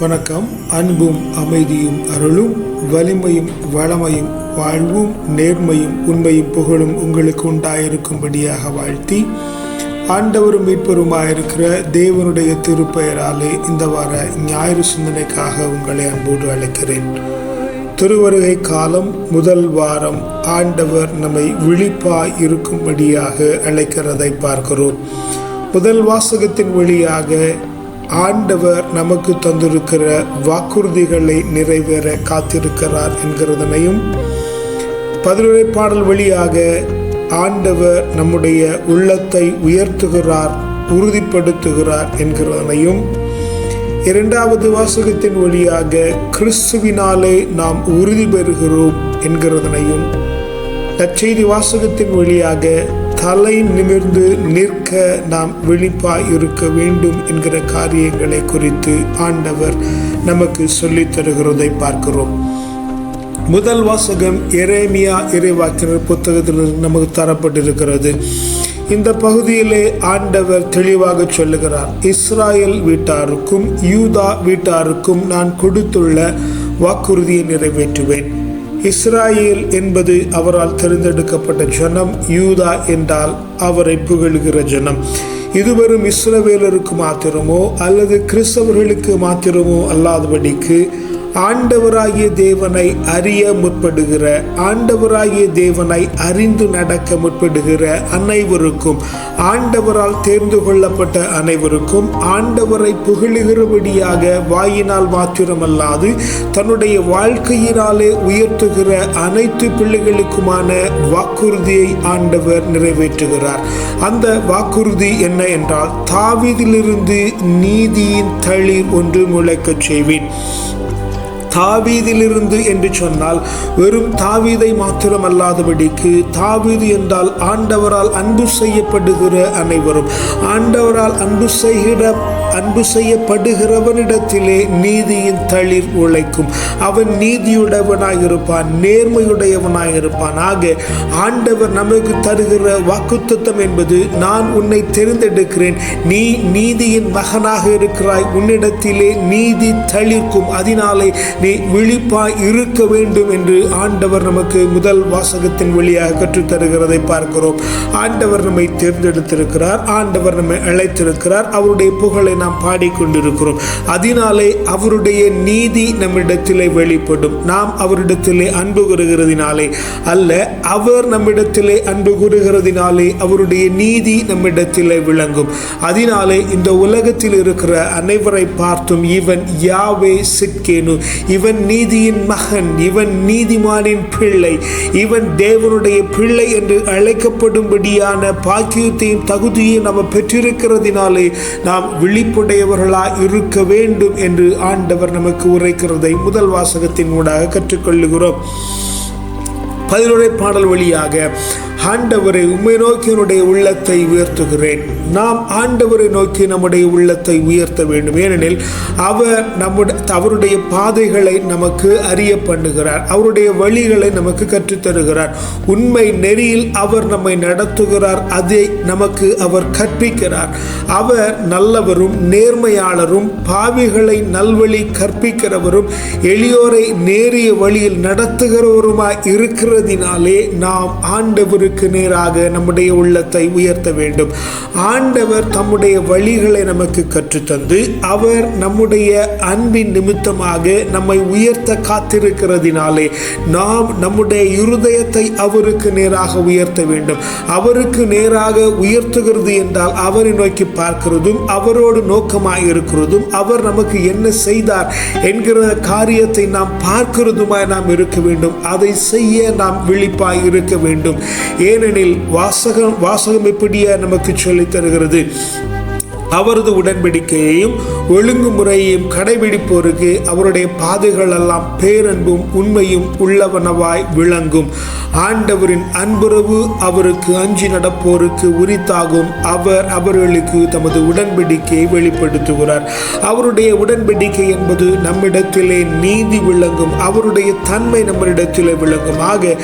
வணக்கம். அன்பும் அமைதியும் அருளும் வலிமையும் வளமையும் வாழ்வும் நேர்மையும் உண்மையும் புகழும் உங்களுக்கு உண்டாயிருக்கும்படியாக வாழ்த்தி ஆண்டவரும் மீட்பருமாயிருக்கிற தேவனுடைய திருப்பெயராலே இந்த வார ஞாயிறு சிந்தனைக்காக உங்களை அன்போடு அழைக்கிறேன். திருவருகை காலம் முதல் வாரம் ஆண்டவர் நம்மை விழிப்பாய் இருக்கும்படியாக அழைக்கிறதை பார்க்கிறோம். முதல் வாசகத்தின் வழியாக ஆண்டவர் நமக்கு தந்திருக்கிற வாக்குறுதிகளை நிறைவேற காத்திருக்கிறார் என்கிறதனையும் பதிலுரை பாடல் வழியாக ஆண்டவர் நம்முடைய உள்ளத்தை உயர்த்துகிறார் உறுதிப்படுத்துகிறார் என்கிறதனையும் இரண்டாவது வாசகத்தின் வழியாக கிறிஸ்துவினாலே நாம் உறுதி பெறுகிறோம் என்கிறதனையும் நற்செய்தி வாசகத்தின் வழியாக தலை நிமிர்ந்து நிற்க நாம் விழிப்பாய் இருக்க வேண்டும் என்கிற காரியங்களை குறித்து ஆண்டவர் நமக்கு சொல்லித் தருகிறதை பார்க்கிறோம். முதல் வாசகம் எரேமியா இறைவாக்கினர் புத்தகத்திலிருந்து நமக்கு தரப்பட்டிருக்கிறது. இந்த பகுதியிலே ஆண்டவர் தெளிவாக சொல்லுகிறார். இஸ்ராயல் வீட்டாருக்கும் யூதா வீட்டாருக்கும் நான் கொடுத்துள்ள வாக்குறுதியை நிறைவேற்றுவேன். இஸ்ராயேல் என்பது அவரால் தேர்ந்தெடுக்கப்பட்ட ஜனம் யூதா என்றால் அவரை புகழுகிற ஜனம். இது வெறும் இஸ்ரவேலருக்கு மாத்திரமோ அல்லது கிறிஸ்தவர்களுக்கு மாத்திரமோ அல்லாதபடிக்கு ஆண்டவராகிய தேவனை அறிய முற்படுகிற ஆண்டவராகிய தேவனை அறிந்து நடக்க முற்படுகிற அனைவருக்கும் ஆண்டவரால் தேர்ந்து கொள்ளப்பட்ட அனைவருக்கும் ஆண்டவரை புகழுகிறபடியாக வாயினால் மாத்திரமல்லாது தன்னுடைய வாழ்க்கையினாலே உயர்த்துகிற அனைத்து பிள்ளைகளுக்குமான வாக்குறுதியை ஆண்டவர் நிறைவேற்றுகிறார். அந்த வாக்குறுதி என்ன என்றால் தாவிதிலிருந்து நீதியின் தளிர் ஒன்று முளைக்கச் செய்வேன். தாவீதிலிருந்து என்று சொன்னால் வெறும் தாவீதை மாத்திரமல்லாதபடிக்கு தாவீது என்றால் ஆண்டவரால் அன்பு செய்யப்படுகிற அனைவரும் ஆண்டவரால் அன்பு செய்கிற அன்பு செய்யப்படுகிறவனிடத்திலே நீதியின் தளிர் உழைக்கும். அவன் நீதியுடையவனாயிருப்பான் நேர்மையுடையவனாயிருப்பான். ஆக ஆண்டவர் நமக்கு தருகிற வாக்குத்தத்தம் என்பது நான் உன்னை தெரிந்தெடுக்கிறேன். நீ நீதியின் மகனாக இருக்கிறாய். உன்னிடத்திலே நீதி தளிர்க்கும். அதனாலே நீ விழிப்பாய் இருக்க வேண்டும் என்று ஆண்டவர் நமக்கு முதல் வாசகத்தின் வழியாக கற்றுத்தருகிறதை பார்க்கிறோம். ஆண்டவர் நம்மை தேர்ந்தெடுத்திருக்கிறார் ஆண்டவர் நம்மை அழைத்திருக்கிறார் அவருடைய புகழை நாம் பாடிக்கொண்டிருக்கிறோம். அதனாலே அவருடைய நீதி நம்மிடத்திலே வெளிப்படும். நாம் அவரிடத்திலே அன்பு கூறுகிறதினாலே அல்ல அவர் நம்மிடத்திலே அன்பு கூறுகிறதினாலே அவருடைய நீதி நம்மிடத்திலே விளங்கும். அதனாலே இந்த உலகத்தில் இருக்கிற அனைவரை பார்த்தும் இவன் யாவே சிக்கேனு. இவன் நீதியின் மகன் இவன் நீதிமானின் பிள்ளை இவன் தேவனுடைய பிள்ளை என்று அழைக்கப்படும்படியான பாக்கியத்தையும் தகுதியையும் நாம் பெற்றிருக்கிறதினாலே நாம் விழிப்புடையவர்களாக இருக்க வேண்டும் என்று ஆண்டவர் நமக்கு உரைக்கிறதை முதல் வாசகத்தின் ஊடாக கற்றுக்கொள்ளுகிறோம். பதிலுரை பாடல் வழியாக ஆண்டவரை உண்மை நோக்கி என்னுடைய உள்ளத்தை உயர்த்துகிறேன். நாம் ஆண்டவரை நோக்கி நம்முடைய உள்ளத்தை உயர்த்த வேண்டும். ஏனெனில் அவர் நம்முடைய அவருடைய பாதைகளை நமக்கு அறிய பண்ணுகிறார். அவருடைய வழிகளை நமக்கு கற்றுத்தருகிறார் உண்மை நெறியில் அவர் நம்மை நடத்துகிறார். அதை நமக்கு அவர் கற்பிக்கிறார். அவர் நல்லவரும் நேர்மையாளரும் பாவிகளை நல்வழி கற்பிக்கிறவரும் எளியோரை நேரிய வழியில் நடத்துகிறவருமாய் இருக்கிறதினாலே நாம் ஆண்டவர் நேருக்கு நேராக நம்முடைய உள்ளத்தை உயர்த்த வேண்டும். ஆண்டவர் தம்முடைய வழிகளை நமக்கு கற்றுத்தந்து அவர் நம்முடைய அன்பின் நிமித்தமாக நம்மை உயர்த்த காத்திருக்கிறதினாலே நாம் நம்முடைய இருதயத்தை அவருக்கு நேராக உயர்த்த வேண்டும். அவருக்கு நேராக உயர்த்துகிறது என்றால் அவரை நோக்கி பார்க்கிறதும் அவரோடு நோக்கமாக இருக்கிறதும் அவர் நமக்கு என்ன செய்தார் என்கிற காரியத்தை நாம் பார்க்கிறதுமாய் நாம் இருக்க வேண்டும். அதை செய்ய நாம் விழிப்பாய் இருக்க வேண்டும். ஏனெனில் வாசகம் வாசகம் எப்படியா நமக்கு சொல்லித் தருகிறது? அவரது உடன்படிக்கையையும் ஒழுங்குமுறையையும் கடைபிடிப்போருக்கு அவருடைய பாதைகள் எல்லாம் பேரன்பும் உண்மையும் உள்ளவனவாய் விளங்கும். ஆண்டவரின் அன்புறவு அவருக்கு அஞ்சி நடப்போருக்கு உரித்தாகும். அவர் அவர்களுக்கு தமது உடன்படிக்கையை வெளிப்படுத்துகிறார். அவருடைய உடன்படிக்கை என்பது நம்மிடத்திலே நீதி விளங்கும். அவருடைய தன்மை நம்மிடத்திலே விளங்கும். ஆக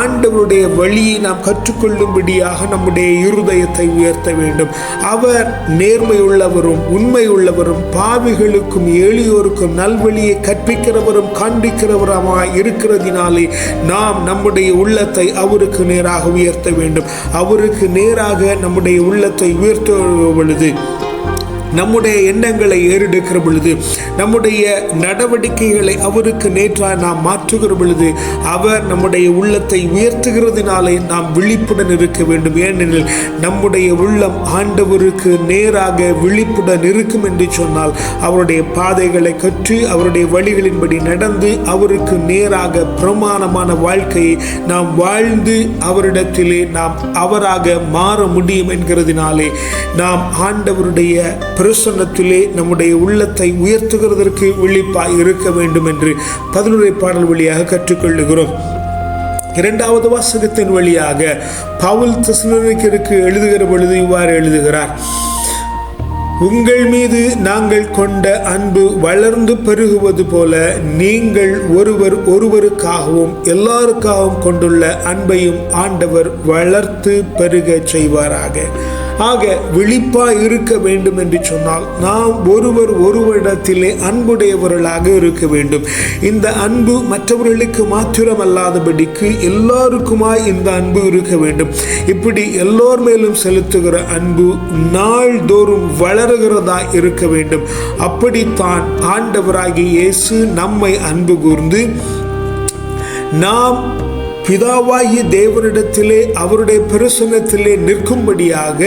ஆண்டவருடைய வழியை நாம் கற்றுக்கொள்ளும்படியாக நம்முடைய இருதயத்தை உயர்த்த வேண்டும். அவர் நேர் நேர்மை உள்ளவரும் உண்மை உள்ளவரும் பாவிகளுக்கும் எளியோருக்கும் நல்வழியை கற்பிக்கிறவரும் காண்பிக்கிறவருமாய் இருக்கிறதினாலே நாம் நம்முடைய உள்ளத்தை அவருக்கு நேராக உயர்த்த வேண்டும். அவருக்கு நேராக நம்முடைய உள்ளத்தை உயர்த்த பொழுது நம்முடைய எண்ணங்களை ஏறெடுக்கிற பொழுது நம்முடைய நடவடிக்கைகளை அவருக்கு நேற்றாக நாம் மாற்றுகிற பொழுது அவர் நம்முடைய உள்ளத்தை உயர்த்துகிறதுனாலே நாம் விழிப்புடன் இருக்க வேண்டும். ஏனெனில் நம்முடைய உள்ளம் ஆண்டவருக்கு நேராக விழிப்புடன் இருக்கும் என்று சொன்னால் அவருடைய பாதைகளை கற்று அவருடைய வழிகளின்படி நடந்து அவருக்கு நேராக பிரமாணமான வாழ்க்கையை நாம் வாழ்ந்து அவரிடத்திலே நாம் அவராக மாற முடியும் என்கிறதினாலே நாம் ஆண்டவருடைய பிரசன்னத்திலே நம்முடைய உள்ளத்தை உயர்த்துகிறதற்கு விழிப்பாய் இருக்க வேண்டும் என்று பதிலுரை பாடல் வழியாக கற்றுக்கொள்ளுகிறோம். இரண்டாவது வாசகத்தின் வழியாக பவுல் தெசலோனிக்கருக்கு எழுதுகிற பொழுது இவ்வாறு எழுதுகிறார். உங்கள் மீது நாங்கள் கொண்ட அன்பு வளர்ந்து பெருகுவது போல நீங்கள் ஒருவர் ஒருவருக்காகவும் எல்லாருக்காகவும் கொண்டுள்ள அன்பையும் ஆண்டவர் வளர்த்து பெருக செய்வாராக. ஆக விழிப்பா இருக்க வேண்டும் என்று சொன்னால் நாம் ஒருவர் ஒருவரிடத்திலே அன்புடையவர்களாக இருக்க வேண்டும். இந்த அன்பு மற்றவர்களுக்கு மாத்திரமல்லாதபடிக்கு எல்லாருக்குமாய் இந்த அன்பு இருக்க வேண்டும். இப்படி எல்லோர் மேலும் செலுத்துகிற அன்பு நாள்தோறும் வளருகிறதா இருக்க வேண்டும். அப்படித்தான் ஆண்டவராகிய இயேசு நம்மை அன்பு கூர்ந்து நாம் பிதாவாயி தேவனிடத்திலே அவருடைய பிரசனத்திலே நிற்கும்படியாக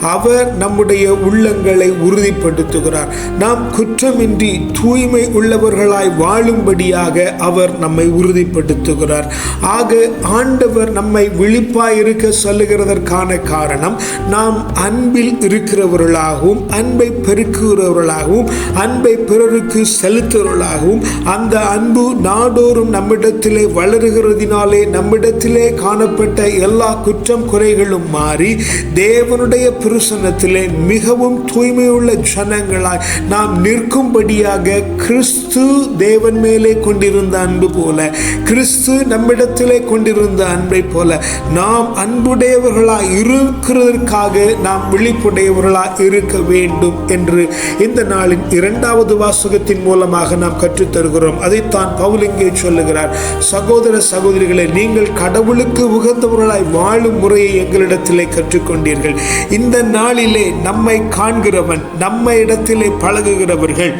அவர் நம்முடைய உள்ளங்களை உறுதிப்படுத்துகிறார். நாம் குற்றமின்றி தூய்மை உள்ளவர்களாய் வாழும்படியாக அவர் நம்மை உறுதிப்படுத்துகிறார். ஆக ஆண்டவர் நம்மை விழிப்பாயிருக்க சொல்லுகிறதற்கான காரணம் நாம் அன்பில் இருக்கிறவர்களாகவும் அன்பை பெருக்குகிறவர்களாகவும் அன்பை பிறருக்கு செலுத்துகிறவர்களாகவும் அந்த அன்பு நாடோறும் நம்மிடத்திலே வளருகிறதினாலே நம்மிடத்திலே காணப்பட்ட எல்லா குற்றம் குறைகளும் மாறி தேவனுடைய பிரசனத்திலே மிகவும் தூய்மையுள்ள ஜனங்களாய் நாம் நிற்கும்படியாக கிறிஸ்து தேவன் மேலே கொண்டிருந்த அன்பு போல கிறிஸ்து நம்மிடத்திலே கொண்டிருந்த அன்பை போல நாம் அன்புடையவர்களாய் இருக்கிறதற்காக நாம் விழிப்புடையவர்களாய் இருக்க வேண்டும் என்று இந்த நாளின் இரண்டாவது வாசகத்தின் மூலமாக நாம் கற்றுத்தருகிறோம். அதைத்தான் பவுல் இங்கே சொல்லுகிறார். சகோதர சகோதரிகளை நீங்கள் கடவுளுக்கு உகந்தவர்களாய் வாழும் முறையை எங்களிடத்திலே கற்றுக்கொண்டீர்கள். இந்த நாளிலே நம்மை காண்கிறவன் நம்ம இடத்திலே பழகுகிறவர்கள்.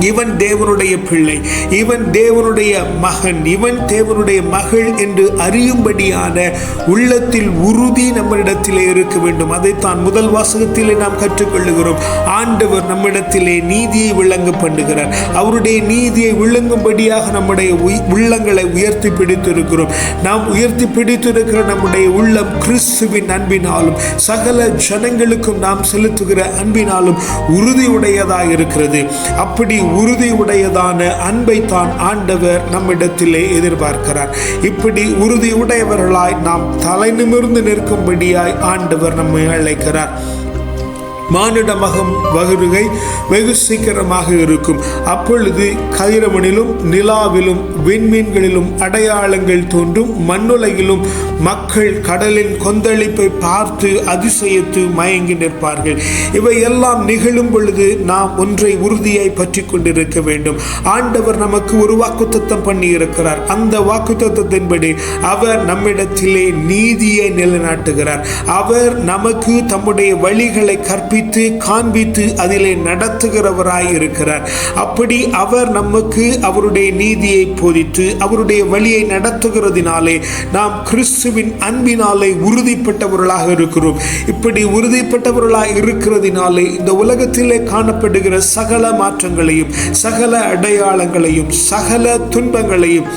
இவன் தேவனுடைய பிள்ளை இவன் தேவனுடைய மகன் இவன் தேவனுடைய மகள் என்று அறியும்படியான உள்ளத்தில் உறுதி நம்மிடத்திலே இருக்க வேண்டும். அதைத்தான் முதல் வாசகத்திலே நாம் கற்றுக்கொள்ளுகிறோம். ஆண்டவர் நம்மிடத்திலே நீதியை விளங்க பண்ணுகிறார். அவருடைய நீதியை விளங்கும்படியாக நம்முடைய உள்ளங்களை உயர்த்தி பிடித்திருக்கிறோம். நாம் உயர்த்தி பிடித்திருக்கிற நம்முடைய உள்ளம் கிறிஸ்துவின் அன்பினாலும் சகல ஜனங்களுக்கும் நாம் செலுத்துகிற அன்பினாலும் உறுதியுடையதாக இருக்கிறது. அப்படி உறுதியுடையதான அன்பை தான் ஆண்டவர் நம்மிடத்திலே எதிர்பார்க்கிறார். இப்படி உறுதி உடையவர்களாய் நாம் தலை நிமிர்ந்து நிற்கும்படியாய் ஆண்டவர் நம்மை அழைக்கிறார். மானிட மகம் வருகை வெகு சீக்கிரமாக இருக்கும். அப்பொழுது கதிரவனிலும் நிலாவிலும் விண்மீன்களிலும் அடையாளங்கள் தோன்றும். மண்ணுலகிலும் மக்கள் கடலின் கொந்தளிப்பை பார்த்து அதிசயத்து மயங்கி நிற்பார்கள். இவை எல்லாம் நிகழும் பொழுது நாம் ஒன்றை உறுதியாய் பற்றி கொண்டிருக்க வேண்டும். ஆண்டவர் நமக்கு ஒரு வாக்குத்தத்தம் பண்ணி இருக்கிறார் அந்த வாக்குத்தத்தத்தின்படி அவர் நம்மிடத்திலே நீதியை நிலைநாட்டுகிறார். அவர் நமக்கு தம்முடைய வழிகளை கற்பி அறிவித்து காண்பித்து அதிலே நடத்துகிறவராய் இருக்கிறார். அப்படி அவர் நமக்கு அவருடைய நீதியை போதித்து அவருடைய வழியை நடத்துகிறதினாலே நாம் கிறிஸ்துவின் அன்பினாலே உறுதிப்பட்டவர்களாக இருக்கிறோம். இப்படி உறுதிப்பட்டவர்களாக இருக்கிறதினாலே இந்த உலகத்திலே காணப்படுகிற சகல மாற்றங்களையும் சகல அடையாளங்களையும் சகல துன்பங்களையும்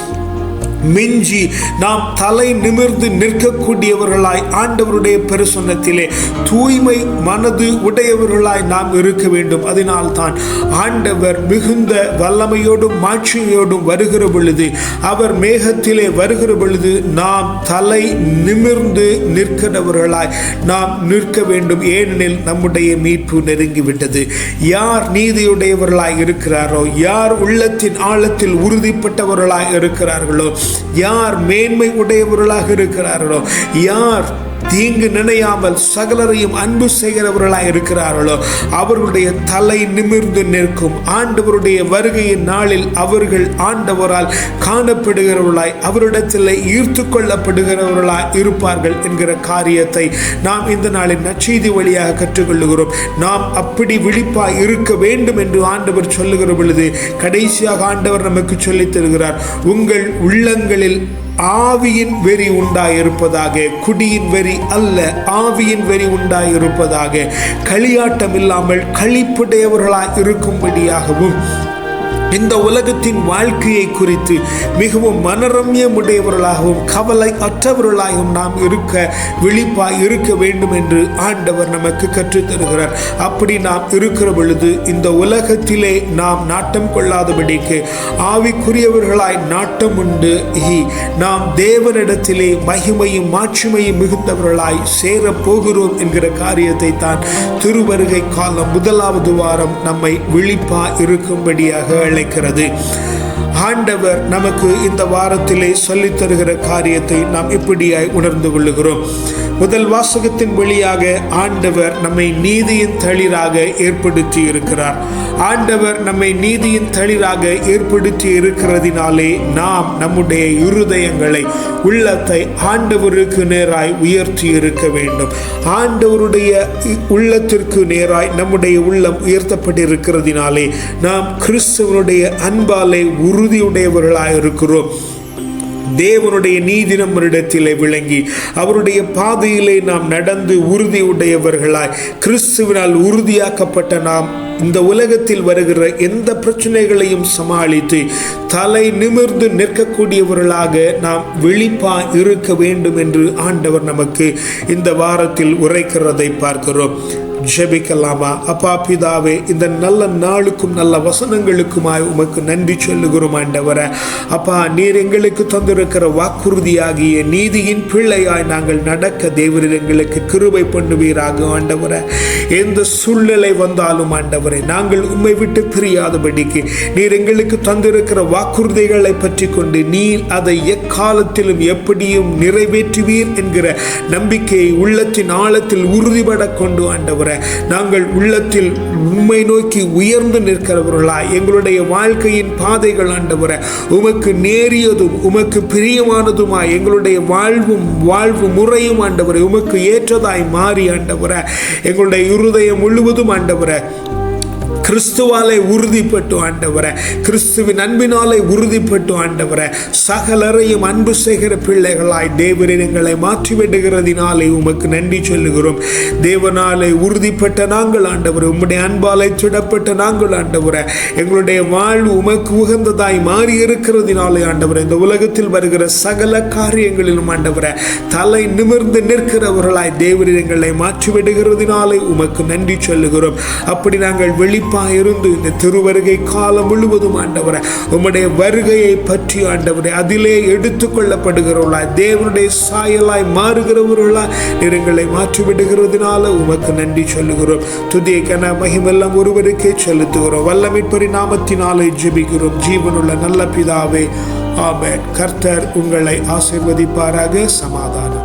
மிஞ்சி நாம் தலை நிமிர்ந்து நிற்கக்கூடியவர்களாய் ஆண்டவருடைய பெருசொன்னத்திலே தூய்மை மனது உடையவர்களாய் நாம் இருக்க வேண்டும். அதனால்தான் ஆண்டவர் மிகுந்த வல்லமையோடும் மாட்சியோடும் வருகிற பொழுது அவர் மேகத்திலே வருகிற பொழுது நாம் தலை நிமிர்ந்து நிற்கிறவர்களாய் நாம் நிற்க வேண்டும். ஏனெனில் நம்முடைய மீட்பு நெருங்கிவிட்டது. யார் நீதியுடையவர்களாய் இருக்கிறாரோ யார் உள்ளத்தின் ஆழத்தில் உறுதிப்பட்டவர்களாய் இருக்கிறார்களோ யார் மேன்மை உடையவர்களாக இருக்கிறார்களோ யார் தீங்கு நினையாமல் சகலரையும் அன்பு செய்கிறவர்களாக இருக்கிறார்களோ அவர்களுடைய தலை நிமிர்ந்து நிற்கும். ஆண்டவருடைய வருகையின் நாளில் அவர்கள் ஆண்டவரால் காணப்படுகிறவர்களாய் அவரிடத்தில் ஈர்த்து கொள்ளப்படுகிறவர்களாய் இருப்பார்கள் என்கிற காரியத்தை நாம் இந்த நாளின் நச்செய்தி வழியாக கற்றுக்கொள்ளுகிறோம். நாம் அப்படி விழிப்பாய் இருக்க வேண்டும் என்று ஆண்டவர் சொல்லுகிற பொழுது கடைசியாக ஆண்டவர் நமக்கு சொல்லித் தருகிறார் உங்கள் உள்ளங்களில் ஆவியின் வெறி உண்டாயிருப்பதாக குடியின் வெறி அல்ல ஆவியின் வெறி உண்டாயிருப்பதாக. களியாட்டம் இல்லாமல் களிப்புடையவர்களாய் இருக்கும்படியாகவும் இந்த உலகத்தின் வாழ்க்கையை குறித்து மிகவும் மனரம்யமுடையவர்களாகவும் கவலை அற்றவர்களாகவும் நாம் இருக்க விழிப்பாய் இருக்க வேண்டும் என்று ஆண்டவர் நமக்கு கற்றுத் தருகிறார். அப்படி நாம் இருக்கிற பொழுது இந்த உலகத்திலே நாம் நாட்டம் கொள்ளாதபடிக்கு ஆவிக்குரியவர்களாய் நாட்டம் உண்டு. ஹி நாம் தேவனிடத்திலே மகிமையும் மாட்சிமையும் மிகுந்தவர்களாய் சேர போகிறோம் என்கிற காரியத்தை தான் திருவருகை காலம் முதலாவது வாரம் நம்மை விழிப்பா இருக்கும்படியாக அழைக்கிறது ஆண்டவர் நமக்கு இந்த வாரத்திலே சொல்லித் தருகிற காரியத்தை நாம் இப்படியாய் உணர்ந்து கொள்ளுகிறோம். முதல் வாசகத்தின் வழியாக ஆண்டவர் நம்மை நீதியின் தளிராக ஏற்படுத்தி இருக்கிறார். ஆண்டவர் நம்மை நீதியின் தளிராக ஏற்படுத்தி இருக்கிறதினாலே நாம் நம்முடைய இருதயங்களை உள்ளத்தை ஆண்டவருக்கு நேராய் உயர்த்தி இருக்க வேண்டும். ஆண்டவருடைய உள்ளத்திற்கு நேராய் நம்முடைய உள்ளம் உயர்த்தப்பட்டிருக்கிறதினாலே நாம் கிறிஸ்துவனுடைய அன்பாலே உறுதியுடையவர்களாக இருக்கிறோம். தேவனுடைய நீதி நம்மளிடத்திலே விளங்கி அவருடைய பாதையிலே நாம் நடந்து உறுதியுடையவர்களாய் கிறிஸ்துவினால் உறுதியாக்கப்பட்ட நாம் இந்த உலகத்தில் வருகிற எந்த பிரச்சனைகளையும் சமாளித்து தலை நிமிர்ந்து நிற்கக்கூடியவர்களாக நாம் விழிப்பா இருக்க வேண்டும் என்று ஆண்டவர் நமக்கு இந்த வாரத்தில் உரைக்கிறதை பார்க்கிறோம். ஜெபிக்கலாமா? அப்பா பிதாவே இந்த நல்ல நாளுக்கும் நல்ல வசனங்களுக்குமாய் உமக்கு நன்றி சொல்லுகிறோம் ஆண்டவரை. அப்பா நீர் எங்களுக்கு தந்திருக்கிற வாக்குறுதியாகிய நீதியின் பிள்ளையாய் நாங்கள் நடக்க தேவரில் எங்களுக்கு கிருபை பண்ணுவீராக ஆண்டவரை. எந்த சூழ்நிலை வந்தாலும் ஆண்டவரை நாங்கள் உம்மை விட்டு பிரியாதபடிக்கு நீர் எங்களுக்கு தந்திருக்கிற வாக்குறுதிகளை பற்றி கொண்டு நீர் அதை எக்காலத்திலும் எப்படியும் நிறைவேற்றுவீர் என்கிற நம்பிக்கையை உள்ளத்தின் ஆழத்தில் உறுதிபட கொண்டு ஆண்டவரை நாங்கள் உள்ளத்தில் உண்மை நோக்கி உயர்ந்து நிற்கிறவர்களா? எங்களுடைய வாழ்க்கையின் பாதைகள் ஆண்டவரை உமக்கு நேரியதும் உமக்கு பிரியமானதுமாய் எங்களுடைய வாழ்வும் வாழ்வு முறையும் ஆண்டவரை உமக்கு ஏற்றதாய் மாறி ஆண்டவரை. எங்களுடைய இருதயம் முழுவதும் ஆண்டவரை கிறிஸ்துவாலே உறுதிப்பட்டு ஆண்டவரை கிறிஸ்துவின் அன்பினாலே உறுதிப்பட்டு ஆண்டவரை சகலரையும் அன்பு செய்கிற பிள்ளைகளாய் தேவரின் எங்களை மாற்றிவிடுகிறதினாலே உமக்கு நன்றி சொல்லுகிறோம். தேவனாலே உறுதிப்பட்ட நாங்கள் ஆண்டவர் உம்முடைய அன்பாலே சுடப்பட்ட நாங்கள் ஆண்டவரை எங்களுடைய வாழ்வு உமக்கு உகந்ததாய் மாறி இருக்கிறதினாலே ஆண்டவர் இந்த உலகத்தில் வருகிற சகல காரியங்களிலும் ஆண்டவரை தலை நிமிர்ந்து நிற்கிறவர்களாய் தேவரின் எங்களை மாற்றி விடுகிறதினாலே உமக்கு நன்றி சொல்லுகிறோம். அப்படி நாங்கள் வெளிப்பா இருந்து இந்த திருவருகை காலம் முழுவதும் ஆண்டவரை உம்முடைய வருகையை பற்றி ஆண்டவரை அதிலே எடுத்துக்கொள்ளப்படுகிறவர்களா தேவனுடைய சாயலாய் மாறுகிறவர்களா நிறங்களை மாற்றி விடுகிறதுனால உமக்கு நன்றி சொல்லுகிறோம். துதிய கன மகிமெல்லாம் ஒருவருக்கே செலுத்துகிறோம். வல்லமிப்பரி நாமத்தினாலே ஜெபிக்கிறோம். ஜீவனுள்ள நல்ல பிதாவே ஆமென். கர்த்தர் உங்களை ஆசிர்வதிப்பாராக. சமாதானம்.